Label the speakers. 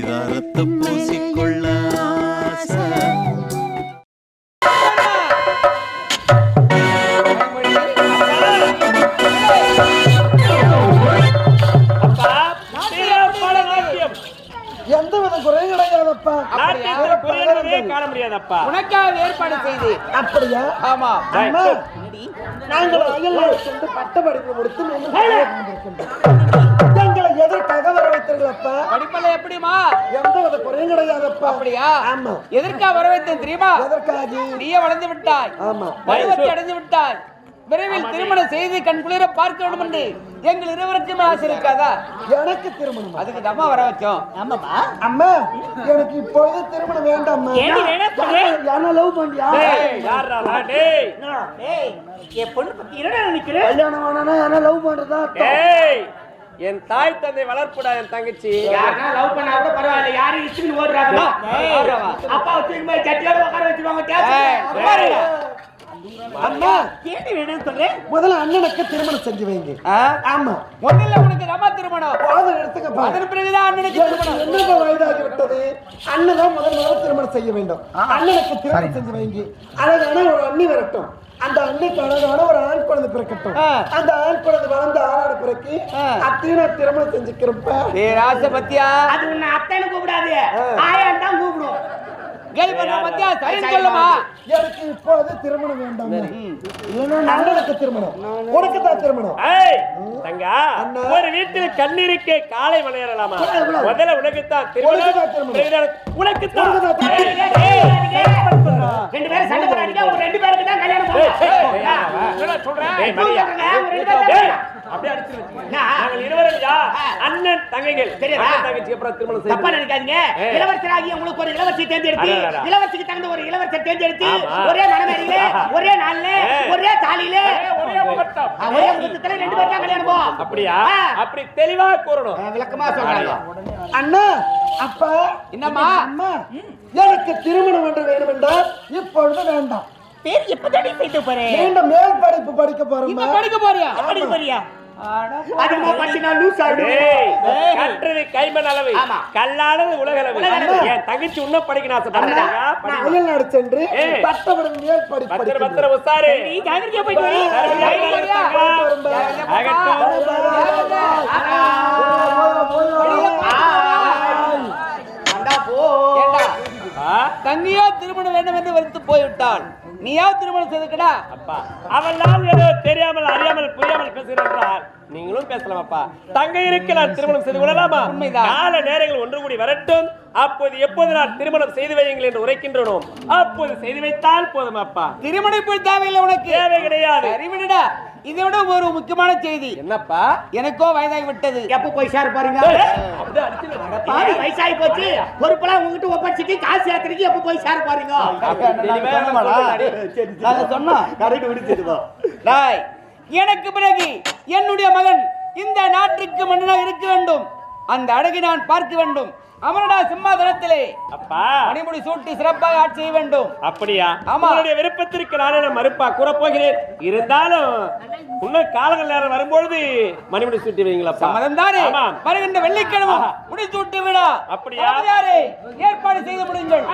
Speaker 1: பரிதாரத்தை பூசிக்கொள்ள.
Speaker 2: எந்த வித குறையும் கிடையாதப்பா.
Speaker 3: காண முடியாதப்பா.
Speaker 4: உனக்காக ஏற்பாடு செய்து
Speaker 2: அப்படியா?
Speaker 4: ஆமா.
Speaker 2: அம்மா நாங்கள் அயல்நாடு சென்று பட்ட படிப்பு முடித்து மீண்டும் தாயகம் வந்திருக்கின்றோம். எங்களை எதற்காக வர வைத்தீர்களப்பா
Speaker 4: படிப்பல எப்படிமா
Speaker 2: எந்த வித குறையும் கிடையாதப்பா.
Speaker 4: அப்படியா?
Speaker 2: ஆமா.
Speaker 4: எதற்காக வர வைத்தேன் தெரியுமா?
Speaker 2: எதற்காக?
Speaker 4: நீயே வளர்ந்து விட்டாய்.
Speaker 2: ஆமா.
Speaker 4: பருவத்தை அடைந்து விட்டாய். விரைவில் திருமணம் செய்து கண் குளிர பார்க்க வேண்டும் என்று எங்கள் இருவருக்கும் ஆசை இருக்காதா?
Speaker 2: எனக்கு திருமணம்
Speaker 4: அதுக்கு தம்மா வர வச்சோம்.
Speaker 2: அம்மா எனக்கு இப்பொழுது திருமணம் வேண்டாம்மா? என்ன லவ் பண்ணியா
Speaker 3: டேய், யார்றா நான்? டேய்,
Speaker 2: கல்யாணம் வேணானா என்ன லவ் பண்றதா?
Speaker 3: டேய், என் தாய் தந்தை வளர்ப்புடா என் தங்கச்சி.
Speaker 5: லவ் பண்ணா கூட பரவாயில்ல. யாரும் இஷ்டம் ஓடுறாங்களோ? அப்பா தூக்கி போய் சட்டியோட உட்கார வச்சிருவாங்க.
Speaker 2: அம்மா!
Speaker 5: கேட்டு வேணும்னு சொல்றேன்
Speaker 2: முதல்ல அண்ணனுக்கு திருமணம் செஞ்சு வைங்க? ஆமா.
Speaker 4: முதல்ல உனக்கு ரமா திருமணம்.
Speaker 2: பாதம் எடுத்துக்கப்பா
Speaker 4: அதன் பிறகுதான் அண்ணனுக்கு திருமணம்.
Speaker 2: வயதாகி விட்டது? அண்ணன் தான் முதல் முதல்ல திருமணம் செய்ய வேண்டும். அண்ணனுக்கு திருமணம் செஞ்சு வைங்க. அழகான ஒரு அண்ணி வரட்டும். அந்த அண்ணிக்கு அழகான ஒரு ஆண் குழந்தை பிறக்கட்டும். அந்த ஆண் குழந்தை வளர்ந்து ஆளாட பிறகு. அத்தையும் நான் திருமணம் செஞ்சுக்கிறப்ப
Speaker 4: ஏய் ராச பத்தியா
Speaker 5: அது உன்னை அத்தைன்னு கூப்பிடாது. ஆயான் தான் கூப்பிடும்.
Speaker 2: எனக்கு இப்போது திருமணம் வேண்டாம் அண்ணனுக்கு திருமணம் உனக்கு தான் திருமணம்
Speaker 3: ஏய், தங்கா. ஒரு வீட்டில் கண்ணீருக்கு காலை விளையாடலாமா? முதல்ல உனக்குத்தான் திருமணம் உனக்குத்தான்
Speaker 5: ரெண்டு பேரும் சண்டை ரெண்டு பேருக்கு தான் கல்யாணம். சொல்றேன்,
Speaker 3: அப்படியே அடிச்சு வச்சுக்கங்க. நாங்கள் இருவரும் யா, அண்ணன் தங்கைகள்
Speaker 5: தெரியுதா?
Speaker 3: அண்ணன் தங்கச்சி அப்புறம் திருமணம்
Speaker 5: தப்பா
Speaker 3: செய்து
Speaker 5: நினைக்காதீங்க
Speaker 3: ஏய்.
Speaker 5: இளவரசராகி உங்களுக்கு ஒரு இளவரசி தேர்ந்தெடுத்து. இளவரசிக்கு தகுந்த ஒரு இளவரசர் தேர்ந்தெடுத்து. ஒரே மனமேடையில ஒரே நாள்ல. ஒரே தாலியில
Speaker 3: ஏய், ஒரே முகூர்த்தம்.
Speaker 5: ஆ, ஒரே முகூர்த்தத்துல ரெண்டு பேரும் தான் கல்யாணம்.
Speaker 3: அப்படியா. அப்படி தெளிவா கூறணும்
Speaker 5: விளக்கமா சொல்றாங்க
Speaker 2: அண்ணா அப்பா
Speaker 4: என்னம்மா?
Speaker 2: அம்மா எனக்கு திருமணம் என்று வேண்டும் என்றால் இப்பொழுது வேண்டாம்
Speaker 5: பேர் எப்ப தடை செய்து போறேன்
Speaker 2: மேல் படிப்பு படிக்க போறோமா
Speaker 4: படிக்க போறியா
Speaker 5: அப்படி போறியா
Speaker 3: கல்லானது உலகளவு. என் தங்கச்சி இன்னும் படிக்கணும் ஆசைப்படுறாங்க
Speaker 2: நான் அயல்நாடு சென்று மேல் படிப்பு
Speaker 3: பத்திர. பத்திர உசாரு
Speaker 5: நீ
Speaker 4: செத்து போய்விட்டாள் நீயா திருமணம் செய்துக்கடா.
Speaker 3: அப்பா. அவெல்லாம் ஏதோ தெரியாமல் அறியாமல் புரியாமல் பேசுகிறார் நீங்களும் பேசலாம் அப்பா தங்கை இருக்கு நான் திருமணம் செய்து கொள்ளலாமா?
Speaker 4: உண்மைதான்.
Speaker 3: கால நேரங்கள் ஒன்று கூடி வரட்டும். அப்போது எப்போது நான் திருமணம் செய்து வையுங்கள் என்று உரைக்கின்றனோ அப்போது செய்து வைத்தால் போதும் அப்பா
Speaker 4: திருமணம் இப்படி தேவையில்லை உனக்கு.
Speaker 3: தேவை கிடையாது.
Speaker 4: விடுடா. இதை விட ஒரு முக்கியமான செய்தி.
Speaker 3: என்னப்பா?
Speaker 4: எனக்கோ வயதாகி விட்டது.
Speaker 5: எப்ப போய் சேர பாதி வயசாகி போச்சு. பொறுப்பெல்லாம் உங்ககிட்ட ஒப்படைச்சிட்டு காசு யாத்திரைக்கு எப்ப போய் சேர போறீங்க?
Speaker 4: நாங்க சொன்னோம்
Speaker 2: கரெக்ட் விடுச்சிடுவோம்
Speaker 4: டாய் எனக்கு பிறகு என்னுடைய மகன் இந்த நாட்டுக்கு மன்னனாக இருக்க வேண்டும். அந்த அழகை நான் பார்க்க வேண்டும். அமரடா சிம்மாதனத்திலே
Speaker 3: அப்பா.
Speaker 4: மணிமுடி சூட்டி சிறப்பாக ஆட்சி செய்ய வேண்டும்.
Speaker 3: அப்படியா. உங்களுடைய விருப்பத்திற்கு நானே நான் மறுப்பா? கூறப்போகிறேன். இருந்தாலும் இன்னும் காலங்கள் நேரம் வரும்பொழுது மணிமுடி சுட்டி வைங்களப்பா.
Speaker 4: சம்மதம் தானே. வருகின்ற வெள்ளிக்கிழமை முடி சூட்டி விழா.
Speaker 3: அப்படியா?
Speaker 4: ஏற்பாடு செய்து முடியுங்கள்.